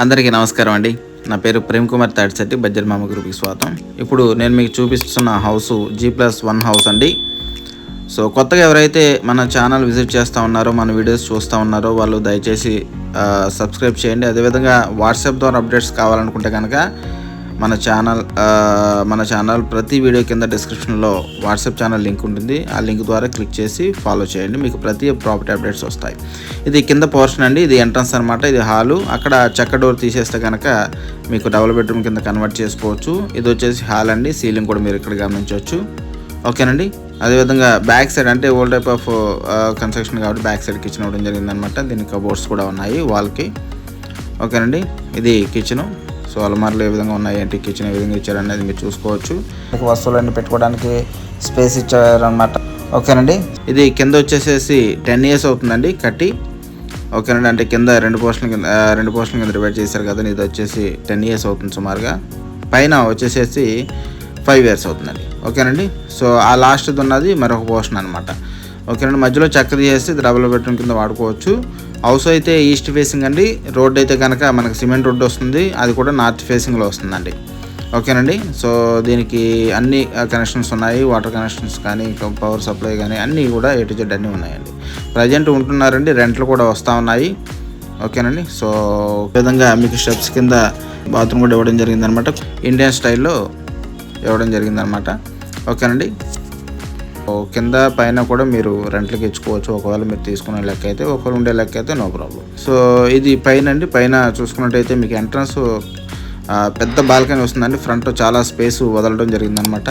అందరికీ నమస్కారం అండి. నా పేరు ప్రేమ్ కుమార్ తాడిశెట్టి బజ్జర్ మామ గ్రూప్కి స్వాగతం. ఇప్పుడు నేను మీకు చూపిస్తున్న house G plus one house అండి. సో కొత్తగా ఎవరైతే మన ఛానల్ విజిట్ చేస్తూ ఉన్నారో మన వీడియోస్ చూస్తూ ఉన్నారో వాళ్ళు దయచేసి సబ్స్క్రైబ్ చేయండి. అదేవిధంగా వాట్సాప్ ద్వారా అప్డేట్స్ కావాలనుకుంటే కనుక మన ఛానల్ మన ఛానల్ ప్రతి వీడియో కింద డిస్క్రిప్షన్లో వాట్సాప్ ఛానల్ లింక్ ఉంటుంది. ఆ లింక్ ద్వారా క్లిక్ చేసి ఫాలో చేయండి. మీకు ప్రతి ప్రాపర్టీ అప్డేట్స్ వస్తాయి. ఇది కింద పోర్షన్ అండి. ఇది ఎంట్రన్స్ అనమాట ఇది హాలు అక్కడ చెక్క డోర్ తీసేస్తే కనుక మీకు డబుల్ బెడ్రూమ్ కింద కన్వర్ట్ చేసుకోవచ్చు. ఇది వచ్చేసి హాల్ అండి. సీలింగ్ కూడా మీరు ఇక్కడ గమనించవచ్చు. ఓకేనండి? అదేవిధంగా బ్యాక్ సైడ్ అంటే ఓల్డ్ టైప్ ఆఫ్ కన్స్ట్రక్షన్ కాబట్టి బ్యాక్ సైడ్ కిచెన్ ఇవ్వడం జరిగిందనమాట దీనికి కబోర్డ్స్ కూడా ఉన్నాయి. వాల్కి ఓకేనండి? ఇది కిచెను సో అలమార్లు ఏ విధంగా ఉన్నాయి ఏంటి కిచెన్ ఏ విధంగా ఇచ్చారు అనేది మీరు చూసుకోవచ్చు. మీకు వస్తువులన్నీ పెట్టుకోవడానికి స్పేస్ ఇచ్చారనమాట ఓకేనండి? ఇది కింద వచ్చేసేసి టెన్ ఇయర్స్ అవుతుందండి కట్టి. ఓకేనండి అంటే కింద రెండు పోర్షన్ కింద రెండు పోర్షన్ కింద డివైడ్ చేశారు కదా ఇది వచ్చేసి టెన్ ఇయర్స్ అవుతుంది సుమారుగా. పైన వచ్చేసేసి ఫైవ్ ఇయర్స్ అవుతుందండి. ఓకేనండి? సో ఆ లాస్ట్ది ఉన్నది మరొక పోర్షన్ అనమాట ఓకేనండి మధ్యలో చెక్క చేసి ఇది డబుల్ బెడ్రూమ్ కింద వాడుకోవచ్చు. హౌస్ అయితే ఈస్ట్ ఫేసింగ్ అండి. రోడ్ అయితే కనుక మనకు సిమెంట్ రోడ్ వస్తుంది. అది కూడా నార్త్ ఫేసింగ్లో వస్తుందండి. ఓకేనండి? సో దీనికి అన్ని కనెక్షన్స్ ఉన్నాయి. వాటర్ కనెక్షన్స్ కానీ పవర్ సప్లై కానీ అన్నీ కూడా ఏ టు జెడ్ అన్నీ ఉన్నాయండి. ప్రజెంట్ ఉంటున్నారండి. రెంట్లు కూడా వస్తూ ఉన్నాయి. ఓకేనండి? సో విధంగా మీకు స్టెప్స్ కింద బాత్రూమ్ కూడా ఇవ్వడం జరిగిందనమాట. ఇండియన్ స్టైల్లో ఇవ్వడం జరిగిందనమాట. ఓకేనండి? కింద పైన కూడా మీరు రెంట్లకి ఇచ్చుకోవచ్చు. ఒకవేళ మీరు తీసుకునే లెక్క అయితే ఒకరు ఉండే లెక్క అయితే నో ప్రాబ్లం సో ఇది పైన అండి. పైన చూసుకున్నట్టయితే మీకు ఎంట్రన్స్ పెద్ద బాల్కనీ వస్తుందండి. ఫ్రంట్ చాలా స్పేస్ వదలడం జరిగిందనమాట.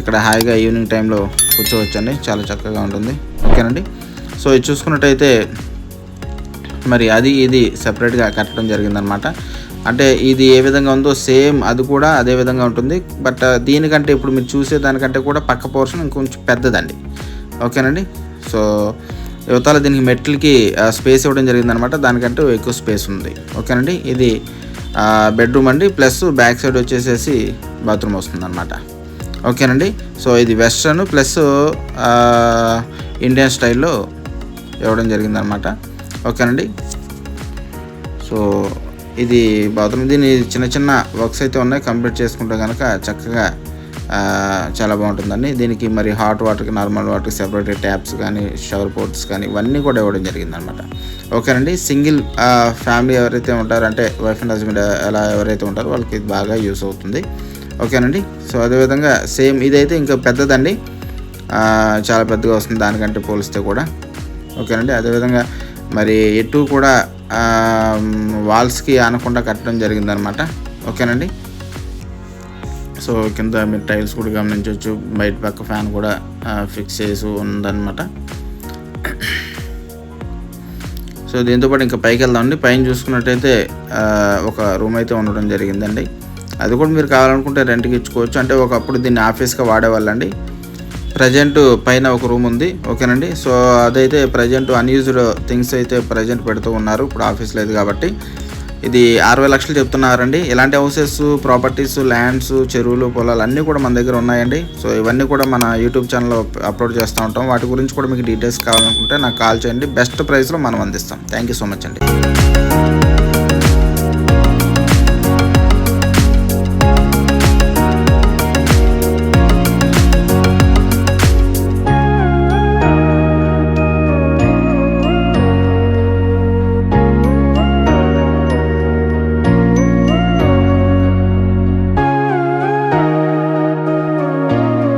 ఇక్కడ హాయిగా ఈవినింగ్ టైంలో కూర్చోవచ్చండి. చాలా చక్కగా ఉంటుంది. ఓకేనండి? సో ఇది చూసుకున్నట్టయితే మరి అది ఇది సపరేట్గా కట్టడం జరిగిందనమాట అంటే ఇది ఏ విధంగా ఉందో సేమ్ అది కూడా అదే విధంగా ఉంటుంది. బట్ దీనికంటే ఇప్పుడు మీరు చూసే దానికంటే కూడా పక్క పోర్షన్ ఇంకొంచెం పెద్దదండి. ఓకేనండి? సో యువతల దీనికి మెట్లకి స్పేస్ ఇవ్వడం జరిగిందనమాట దానికంటే ఎక్కువ స్పేస్ ఉంది. ఓకేనండి? ఇది బెడ్రూమ్ అండి. ప్లస్ బ్యాక్ సైడ్ వచ్చేసేసి బాత్రూమ్ వస్తుందన్నమాట. ఓకేనండి? సో ఇది వెస్ట్రన్ ప్లస్ ఇండియన్ స్టైల్లో ఇవ్వడం జరిగిందనమాట ఓకేనండి. సో ఇది బాత్రూమ్ దీని చిన్న చిన్న వర్క్స్ అయితే ఉన్నాయి. కంప్లీట్ చేసుకుంటే కనుక చక్కగా చాలా బాగుంటుందండి. దీనికి మరి హాట్ వాటర్కి నార్మల్ వాటర్కి సెపరేట్ ట్యాప్స్ కానీ షవర్ పోర్ట్స్ కానీ ఇవన్నీ కూడా ఇవ్వడం జరిగిందనమాట ఓకేనండి. సింగిల్ ఫ్యామిలీ ఎవరైతే ఉంటారో అంటే వైఫ్ అండ్ హస్బెండ్ ఎలా ఎవరైతే ఉంటారో వాళ్ళకి ఇది బాగా యూస్ అవుతుంది. ఓకేనండి. సో అదేవిధంగా సేమ్ ఇదైతే ఇంకా పెద్దదండి. చాలా పెద్దగా వస్తుంది. దానికంటే పోలిస్తే కూడా. ఓకేనండి. అదేవిధంగా మరి ఎటు కూడా వాల్స్కి ఆనకుండా కట్టడం జరిగిందనమాట ఓకేనండి? సో కింద మీరు టైల్స్ కూడా గమనించవచ్చు. బయట పక్క ఫ్యాన్ కూడా ఫిక్స్ చేసి ఉందన్నమాట. సో దీంతోపాటు ఇంకా పైకి వెళ్దామండి. పైన చూసుకున్నట్టయితే ఒక రూమ్ అయితే ఉండడం జరిగిందండి. అది కూడా మీరు కావాలనుకుంటే రెంట్కి ఇచ్చుకోవచ్చు. అంటే ఒకప్పుడు దీన్ని ఆఫీస్గా వాడేవాళ్ళండి. ప్రజెంట్ పైన ఒక రూమ్ ఉంది ఓకేనండి? సో అదైతే ప్రజెంట్ అన్యూజ్డ్ థింగ్స్ అయితే ప్రజెంట్ పెడుతూ ఉన్నారు ఇప్పుడు ఆఫీస్ లేదు కాబట్టి. ఇది అరవై లక్షలు చెప్తున్నారండి. ఇలాంటి హౌసెస్ ప్రాపర్టీస్ ల్యాండ్స్ చెరువులు పొలాలు అన్నీ కూడా మన దగ్గర ఉన్నాయండి. సో ఇవన్నీ కూడా మన యూట్యూబ్ ఛానల్లో అప్లోడ్ చేస్తూ ఉంటాం. వాటి గురించి కూడా మీకు డీటెయిల్స్ కావాలనుకుంటే నాకు కాల్ చేయండి. బెస్ట్ ప్రైస్లో మనం అందిస్తాం. థ్యాంక్ యూ సో మచ్ అండి.